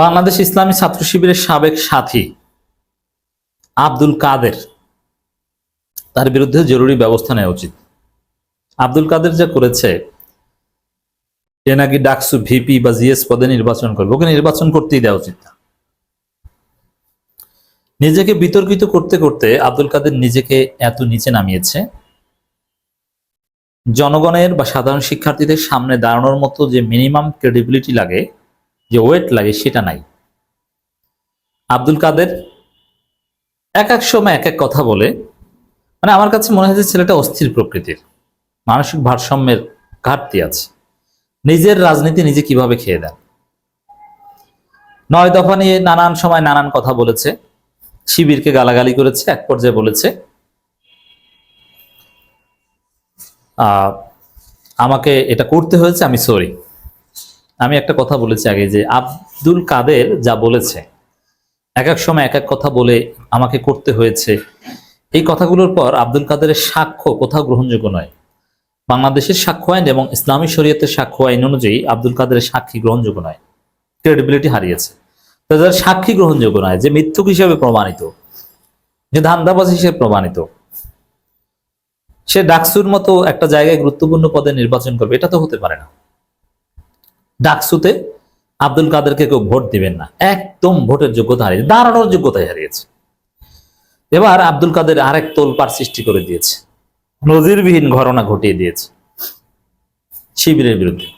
বাংলাদেশ ইসলামী ছাত্র শিবিরের সাবেক সাথী আব্দুল কাদের। তার বিরুদ্ধে জরুরি ব্যবস্থা নেওয়া উচিত। আব্দুল কাদের যা করেছে সে নাকি ডাকসু ভিপি বা জিএস পদে নির্বাচন করবে। ওকে নির্বাচন করতেই দেওয়া উচিত না। নিজেকে বিতর্কিত করতে করতে আব্দুল কাদের নিজেকে এত নিচে নামিয়েছে। জনগণের বা সাধারণ শিক্ষার্থীদের সামনে দাঁড়ানোর মতো যে মিনিমাম ক্রেডিবিলিটি লাগে যে ওয়েট লাগে সেটা নাই। আব্দুল কাদের এক এক সময় এক এক কথা বলে। মানে আমার কাছে মনে হয়েছে ছেলেটা অস্থির প্রকৃতির। মানসিক ভারসাম্যের ঘাটতি আছে। নিজের রাজনীতি নিজে কীভাবে খেয়ে দেন? নয় দফা নিয়ে নানান সময় নানান কথা বলেছে। শিবিরকে গালাগালি করেছে, এক পর্যায়ে বলেছে আমাকে এটা করতে হয়েছে, আমি সরি। আমি একটা কথা বলেছি আগে যে আব্দুল কাদের যা বলেছে, এক এক সময় এক এক কথা বলে আমাকে করতে হয়েছে। এই কথাগুলোর পর আব্দুল কাদেরের সাক্ষ্য কোথাও গ্রহণযোগ্য নয়। বাংলাদেশের সাক্ষ্য আইন এবং ইসলামী শরীয়তের সাক্ষ্য আইন অনুযায়ী আব্দুল কাদের সাক্ষী গ্রহণযোগ্য নয় ক্রেডিবিলিটি হারিয়েছে। তো যার সাক্ষী গ্রহণযোগ্য নয় যে মিথ্যুক হিসেবে প্রমাণিত, যে ধান্দাবাজ হিসেবে প্রমাণিত। সে ডাকসুর মতো একটা জায়গায় গুরুত্বপূর্ণ পদে নির্বাচন করবে, এটা তো হতে পারে না। ডাকসুতে আব্দুল কাদেরকে কেউ ভোট দিবেন না। একদম ভোটের যোগ্যতা হারিয়েছে দাঁড়ানোর যোগ্যতাই হারিয়েছে। এবার আব্দুল কাদের আরেক তোলপাড় সৃষ্টি করে দিয়েছে। নজিরবিহীন ঘটনা ঘটিয়ে দিয়েছে শিবিরের বিরুদ্ধে।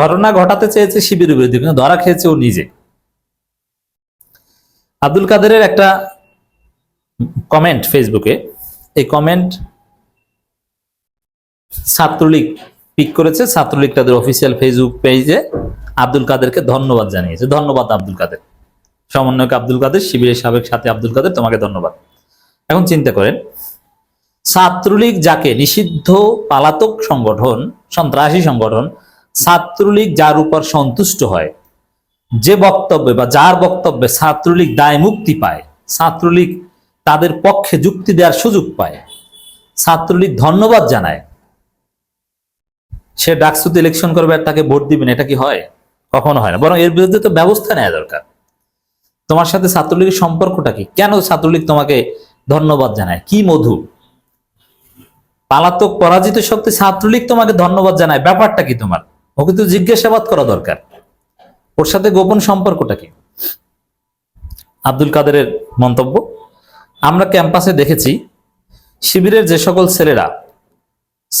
ঘটনা ঘটাতে চেয়েছে শিবিরের বিরুদ্ধে, কিন্তু ধরা খেয়েছে ও নিজে। আব্দুল কাদেরের একটা কমেন্ট ফেসবুকে, এই কমেন্ট ছাত্রলীগ পিক করেছে ছাত্রলীগ তাদের অফিসিয়াল ফেসবুক পেজে আব্দুল কাদেরকে ধন্যবাদ জানিয়েছে। ধন্যবাদ আব্দুল কাদের। সমন্বয়ক আব্দুল কাদের, শিবিরের সাবেক সাথে আব্দুল কাদের, তোমাকে ধন্যবাদ। এখন চিন্তা করেন, ছাত্রলীগ যাকে নিষিদ্ধ পালাতক সংগঠন, সন্ত্রাসী সংগঠন, ছাত্রলীগ যার উপর সন্তুষ্ট হয়, যে বক্তব্যে বা যার বক্তব্যে ছাত্রলীগ দায় মুক্তি পায়, ছাত্রলীগ তাদের পক্ষে যুক্তি দেওয়ার সুযোগ পায়, ছাত্রলীগ ধন্যবাদ জানায় সে ডাকসুতে ইলেকশন করবে আর তাকে ভোট দিবেন এটা কি হয়? কখনো হয় না। বরং এর বিরুদ্ধে তো ব্যবস্থা নেওয়া দরকার। তোমার সাথে ছাত্রলীগের সম্পর্কটা কি? কেন ছাত্রলীগ তোমাকে ধন্যবাদ জানায়? কি মধু? পালাতক পরাজিত শক্তি ছাত্রলীগ তোমাকে ধন্যবাদ জানায়। ব্যাপারটা কি তোমার? ওকে তো জিজ্ঞাসাবাদ করা দরকার। ওর সাথে গোপন সম্পর্কটা কি? আব্দুল কাদেরের মন্তব্য, আমরা ক্যাম্পাসে দেখেছি, শিবিরের যে সকল ছেলেরা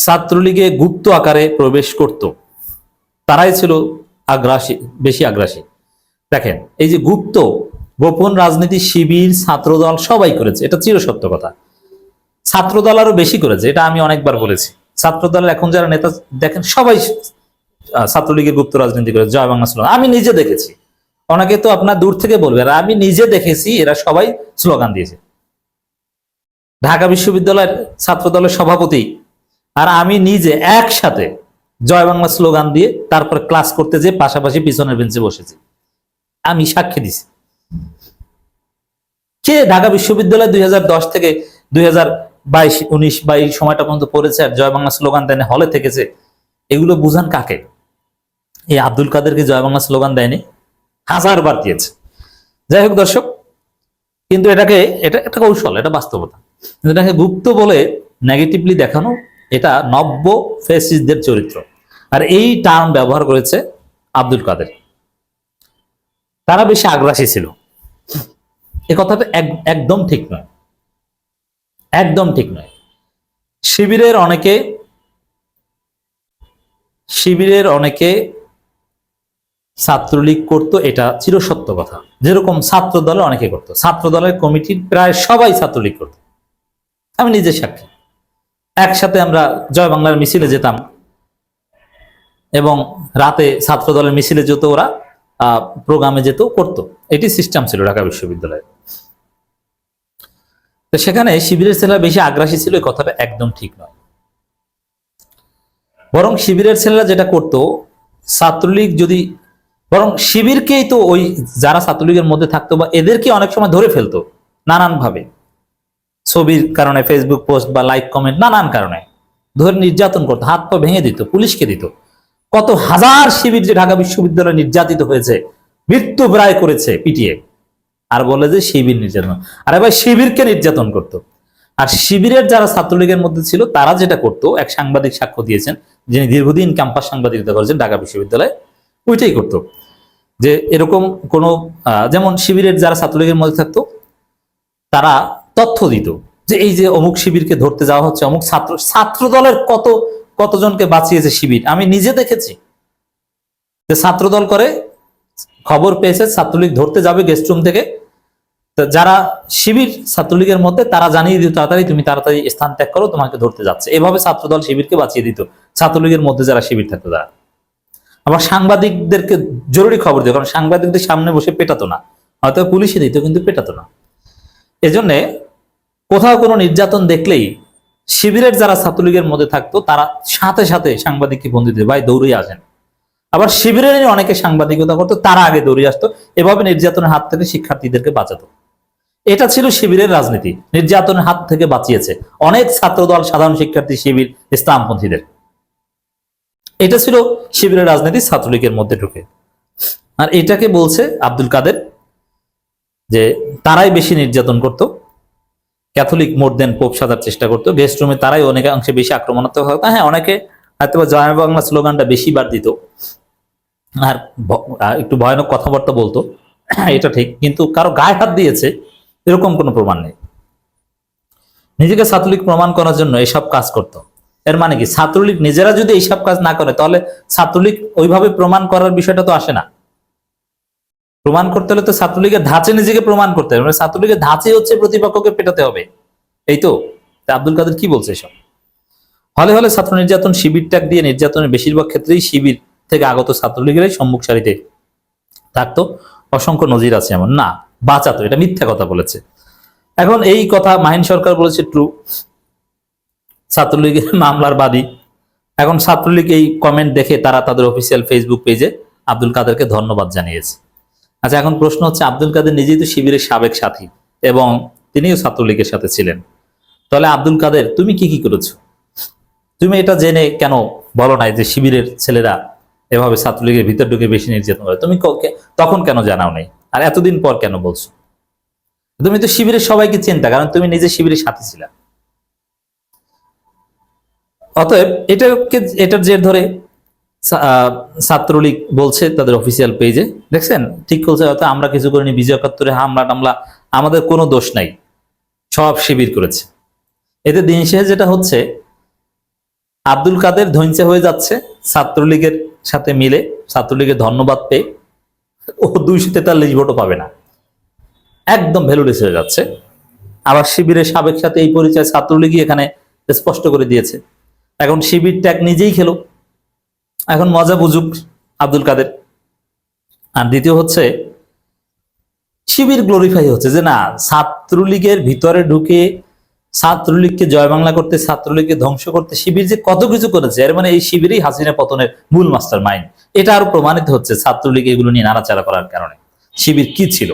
ছাত্রলীগে গুপ্ত আকারে প্রবেশ করত। তারাই ছিল আগ্রাসী, বেশি আগ্রাসী। দেখেন, এই যে গুপ্ত, গোপন রাজনীতি, শিবির, ছাত্রদল সবাই করেছে, এটা চিরসত্য কথা। ছাত্রদল আরও বেশি করেছে, এটা আমি অনেকবার বলেছি। ছাত্রদলের এখন যারা নেতা, দেখেন, সবাই ছাত্রলীগের গুপ্ত রাজনীতি করে জয় বাংলা স্লোগান। আমি নিজে দেখেছি। অনেকে তো আপনার দূর থেকে বলবে, আর আমি নিজে দেখেছি, এরা সবাই স্লোগান দিয়েছে। ঢাকা বিশ্ববিদ্যালয়ের ছাত্রদলের সভাপতি আর আমি নিজে একসাথে জয় বাংলা স্লোগান দিয়ে তারপর ক্লাস করতে যে পাশাপাশি পিছনের বেঞ্চে বসেছি। আমি সাক্ষী দিছি। কে ঢাকা বিশ্ববিদ্যালয় দুই থেকে দুই হাজার বাইশ, উনিশ সময়টা পর্যন্ত পড়েছে আর জয় বাংলা স্লোগান দেয়নি হলে থেকেছে, এগুলো বুঝান কাকে? এই আব্দুল কাদেরকে জয় বাংলা স্লোগান দেয়নি হাজার বার দিয়েছে। যাই হোক দর্শক, কিন্তু এটাকে, এটা একটা কৌশল, এটা বাস্তবতা। এটাকে গুপ্ত বলে নেগেটিভলি দেখানো এটা নব্য ফেসিসদের চরিত্র। আর এই টার্ম ব্যবহার করেছে আব্দুল কাদের। তারা বেশি আগ্রাসী ছিল। এ কথাটা একদম ঠিক নয়। একদম ঠিক নয়। শিবিরের অনেকে শিবিরের অনেকে ছাত্রলীগ করতো, এটা চিরসত্য কথা। যেরকম ছাত্র দলে অনেকে করতো। ছাত্র দলের কমিটির প্রায় সবাই ছাত্রলীগ করতো। আমি নিজে সাক্ষী। একসাথে আমরা জয় বাংলার মিছিলে যেতাম। এবং রাতে ছাত্র দলের মিছিলে যেত ওরা প্রোগ্রামে যেত, করতো। এটি সিস্টেম ছিল ঢাকা বিশ্ববিদ্যালয়ে। তো সেখানে শিবিরের ছেলেরা বেশি আগ্রাসী ছিল, এই কথাটা একদম ঠিক নয়। বরং শিবিরের ছেলেরা যেটা করতো, ছাত্রলীগ যদি, বরং শিবিরকেই তো ওই যারা ছাত্রলীগের মধ্যে থাকতো বা এদেরকে অনেক সময় ধরে ফেলতো নানান ভাবে ছবির কারণে ফেসবুক পোস্ট বা লাইক কমেন্ট নানান কারণে। ধরে নির্যাতন করতো, হাত পা ভেঙে দিত, পুলিশকে দিত। কত হাজার শিবির যে ঢাকা বিশ্ববিদ্যালয়ে নির্যাতিত হয়েছে, মৃত্যু প্রায় করেছে পিটিয়ে আর বলে যে শিবির নির্যাতন। আরে ভাই, শিবিরকে নির্যাতন করতো। আর শিবিরের যারা ছাত্রলীগের মধ্যে ছিল, তারা যেটা করতো, এক সাংবাদিক সাক্ষ্য দিয়েছেন, যিনি দীর্ঘদিন ক্যাম্পাস সাংবাদিকতা করেছেন ঢাকা বিশ্ববিদ্যালয়ে, ওইটাই করতো। যে এরকম কোনো যেমন শিবিরের যারা ছাত্রলীগের মধ্যে থাকতো, তারা তথ্য দিত যে এই যে অমুক শিবিরকে ধরতে যাওয়া হচ্ছে, অমুক ছাত্র ছাত্র দলের কত, কতজনকে বাঁচিয়েছে শিবির? আমি নিজে দেখেছি যে ছাত্র দল করে খবর পেয়েছে, ছাত্রলীগ ধরতে যাবে গেস্ট রুম থেকে। যারা শিবির ছাত্রলীগের মধ্যে, তারা জানিয়ে দিত, তাড়াতাড়ি তুমি তাড়াতাড়ি স্থান ত্যাগ করো, তোমাকে ধরতে যাচ্ছে। এভাবে ছাত্রদল শিবিরকে বাঁচিয়ে দিত, ছাত্রলীগের মধ্যে যারা শিবির থাকতো তারা। আবার সাংবাদিকদেরকে জরুরি খবর দিত, কারণ সাংবাদিকদের সামনে বসে পেটাতো না। হয়তো পুলিশে দিত, কিন্তু পেটাতো না। এজন্যে কোথাও কোনো নির্যাতন দেখলেই শিবিরের যারা ছাত্রলীগের মধ্যে থাকতো, তারা সাথে সাথে সাংবাদিককে বন্দি দিত ভাই দৌড়ে আসেন। আবার শিবিরের অনেকে সাংবাদিকতা করতো, তারা আগে দৌড়ে আসতো, এভাবে নির্যাতনের হাত থেকে শিক্ষার্থীদেরকে বাঁচাতো। এটা ছিল শিবিরের রাজনীতি, নির্যাতনের হাত থেকে বাঁচিয়েছে। অনেক ছাত্রদল, সাধারণ শিক্ষার্থী শিবির ইসলামপন্থীদের। এটা ছিল শিবিরের রাজনীতি, ছাত্রলীগের মধ্যে ঢুকে। আর এটাকে বলছে আব্দুল কাদের, যে তারাই বেশি নির্যাতন করত ক্যাথলিক মোর দেন পোপ সাজার চেষ্টা করতো। গেস্ট রুমে তারাই অনেকাংশে বেশি আক্রমণাত্মক হতো হ্যাঁ অনেকে হয়তো জয় বাংলা স্লোগানটা বেশি বার দিত। আর একটু ভয়ানক কথাবার্তা বলতো। এটা ঠিক, কিন্তু কারও গায়ে হাত দিয়েছে, এরকম কোনো প্রমাণ নেই। নিজেকে ছাত্রলীগ প্রমাণ করার জন্য এসব কাজ করত। এর মানে কি? ছাত্রলীগ নিজেরা যদি এইসব কাজ না করে, তাহলে ছাত্রলীগ ওইভাবে প্রমাণ করার বিষয়টা তো আসে না। প্রমাণ করতে হলে তো ছাত্রলীগের ধাঁচে নিজেকে প্রমাণ করতে হবে। মানে ছাত্রলীগের ধাঁচে হচ্ছে প্রতিপক্ষকে পেটাতে হবে। এই তো? আব্দুল কাদের কি বলছে এসব? হলে হলে ছাত্র নির্যাতন শিবির ট্যাগ দিয়ে নির্যাতনের বেশিরভাগ ক্ষেত্রেই শিবির থেকে আগত ছাত্রলীগেরাই সম্মুখ সারিতে থাকতো। অসংখ্য নজির আছে এমন। না, বাঁচাতো। এটা মিথ্যা কথা বলেছে। এখন এই কথা মাহিন সরকার বলেছে ট্রু ছাত্রলীগের মামলার বাদী। এখন ছাত্রলীগ এই কমেন্ট দেখে তারা তাদের অফিসিয়াল ফেসবুক পেজে আব্দুল কাদেরকে ধন্যবাদ জানিয়েছে। আচ্ছা এখন প্রশ্ন হচ্ছে, আব্দুল কাদের নিজেই তো শিবিরের সাবেক সাথী এবং তিনিও ছাত্রলীগের সাথে ছিলেন। তাহলে আব্দুল কাদের, তুমি কি কি করেছ? তুমি এটা জেনে কেন বলো নাই যে শিবিরের ছেলেরা এভাবে ছাত্রলীগের ভিতর ঢুকে বেশি নির্যাতন করে? তুমি তখন কেন জানাও নাই? আর এতদিন পর কেন বলছো? তুমি তো শিবিরের সবাইকে চিন্তা, কারণ তুমি নিজে শিবিরের সাথে ছিলা। অতএব এটাকে এটার জের ধরে ছাত্রলীগ বলছে তাদের অফিসিয়াল পেজে দেখছেন? ঠিক বলছে, হয়তো আমরা কিছু করিনি, বিজয় একাত্তরে হামলা টামলা, আমাদের কোনো দোষ নাই। সব শিবির করেছে। এতে দিন শেষে যেটা হচ্ছে, আব্দুল কাদের ধৈর্য হয়ে যাচ্ছে ছাত্রলীগের সাথে মিলে, ছাত্রলীগের ধন্যবাদ পেয়ে। ও দুইশো তেতাল্লিশ ভোটও পাবে না। একদম ভ্যালুলেস হয়ে যাচ্ছে। আবার শিবিরের সাবেক সাথে এই পরিচয় ছাত্রলীগই এখানে স্পষ্ট করে দিয়েছে। এখন শিবির ট্যাগ নিজেই খেলো। এখন মজা বুঝুক আব্দুল কাদের। আর দ্বিতীয় হচ্ছে, শিবির গ্লোরিফাই হচ্ছে যে না, ছাত্রলীগের ভিতরে ঢুকে, ছাত্রলীগকে জয় বাংলা করতে, ছাত্রলীগকে ধ্বংস করতে শিবির যে কত কিছু করেছে, এর মানে এই শিবিরই হাসিনা পতনের মূল মাস্টার মাইন্ড এটা আরও প্রমাণিত হচ্ছে ছাত্রলীগ এগুলো নিয়ে নাড়াচাড়া করার কারণে। শিবির কি ছিল?